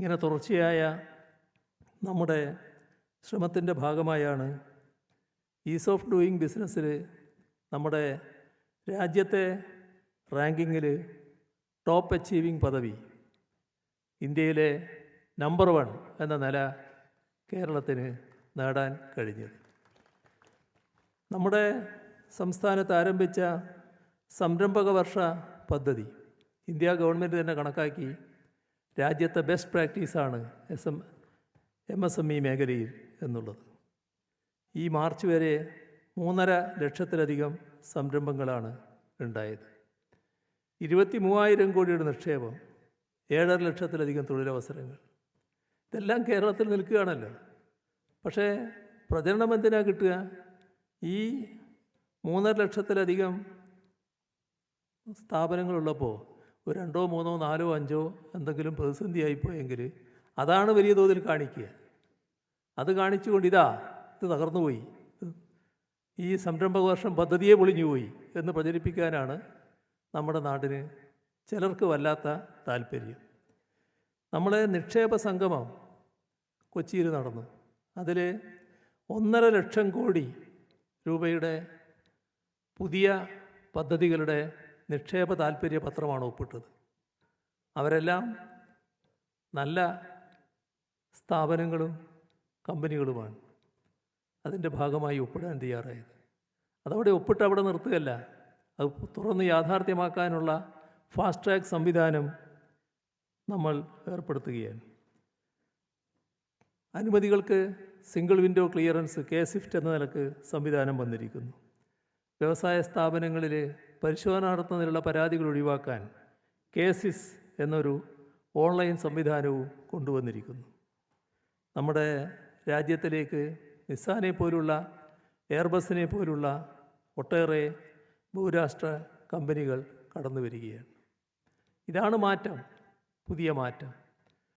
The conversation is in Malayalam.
ഇങ്ങനെ തുടർച്ചയായ നമ്മുടെ ശ്രമത്തിന്റെ ഭാഗമായാണ് ഈസ് ഓഫ് ഡൂയിങ് ബിസിനസ്സിൽ നമ്മുടെ രാജ്യത്തെ റാങ്കിങ്ങിൽ ടോപ്പ് അച്ചീവിങ് പദവി ഇന്ത്യയിലെ നമ്പർ വൺ എന്ന നില കേരളത്തിന് നേടാൻ കഴിഞ്ഞത്. നമ്മുടെ സംസ്ഥാനത്ത് ആരംഭിച്ച സംരംഭക വർഷ പദ്ധതി ഇന്ത്യ ഗവൺമെന്റ് തന്നെ കണക്കാക്കി രാജ്യത്തെ best പ്രാക്ടീസാണ് S M M S M E മേഖലയിൽ എന്നുള്ളത്. ഈ മാർച്ച് വരെ മൂന്നര ലക്ഷത്തിലധികം സംരംഭങ്ങളാണ് ഉണ്ടായത്. ഇരുപത്തി മൂവായിരം കോടിയുടെ നിക്ഷേപം ഏഴര ലക്ഷത്തിലധികം തൊഴിലവസരങ്ങൾ. ഇതെല്ലാം കേരളത്തിൽ നിൽക്കുകയാണല്ലോ. പക്ഷേ പ്രചരണം എന്തിനാ കിട്ടുക? ഈ മൂന്നര ലക്ഷത്തിലധികം സ്ഥാപനങ്ങളുള്ളപ്പോൾ ഒരു രണ്ടോ മൂന്നോ നാലോ അഞ്ചോ എന്തെങ്കിലും പ്രതിസന്ധി ആയിപ്പോയെങ്കിൽ അതാണ് വലിയ തോതിൽ കാണിക്കുക. അത് കാണിച്ചുകൊണ്ട് ഇതാ ഇത് തകർന്നുപോയി. ഈ സംരംഭക വർഷം പദ്ധതിയെ പൊളിഞ്ഞുപോയി എന്ന് പ്രചരിപ്പിക്കാനാണ് നമ്മുടെ നാടിന് ചിലർക്ക് വല്ലാത്ത താല്പര്യം. നമ്മളെ നിക്ഷേപ സംഗമം കൊച്ചിയിൽ നടന്നു. അതിൽ ഒന്നര ലക്ഷം കോടി രൂപയുടെ പുതിയ പദ്ധതികളുടെ നിക്ഷേപ താല്പര്യ പത്രമാണ് ഒപ്പിട്ടത്. അവരെല്ലാം നല്ല സ്ഥാപനങ്ങളും കമ്പനികളുമാണ്. അതിന്റെ ഭാഗമായി ഒപ്പിടാൻ തയ്യാറായത്. അതവിടെ ഒപ്പിട്ട് അവിടെ നിർത്തുകയല്ല. അത് തുറന്ന് യാഥാർത്ഥ്യമാക്കാനുള്ള ഫാസ്റ്റ് ട്രാക്ക് സംവിധാനം നമ്മൾ ഏർപ്പെടുത്തുകയാണ്. അനുമതികൾക്ക് single window clearance K swift എന്ന നിലയ്ക്ക് സംവിധാനം വന്നിരിക്കുന്നു. വ്യവസായ സ്ഥാപനങ്ങളിൽ പരിശോധന നടത്തുന്നതിനുള്ള പരാതികൾ ഒഴിവാക്കാൻ കേസിസ് എന്നൊരു ഓൺലൈൻ സംവിധാനവും കൊണ്ടുവന്നിരിക്കുന്നു. നമ്മുടെ രാജ്യത്തിലേക്ക് നിസ്സാനെ പോലുള്ള എയർബസിനെ പോലുള്ള ഒട്ടേറെ ബഹുരാഷ്ട്ര കമ്പനികൾ കടന്നു വരികയാണ് ഇതാണ് മാറ്റം പുതിയ മാറ്റം.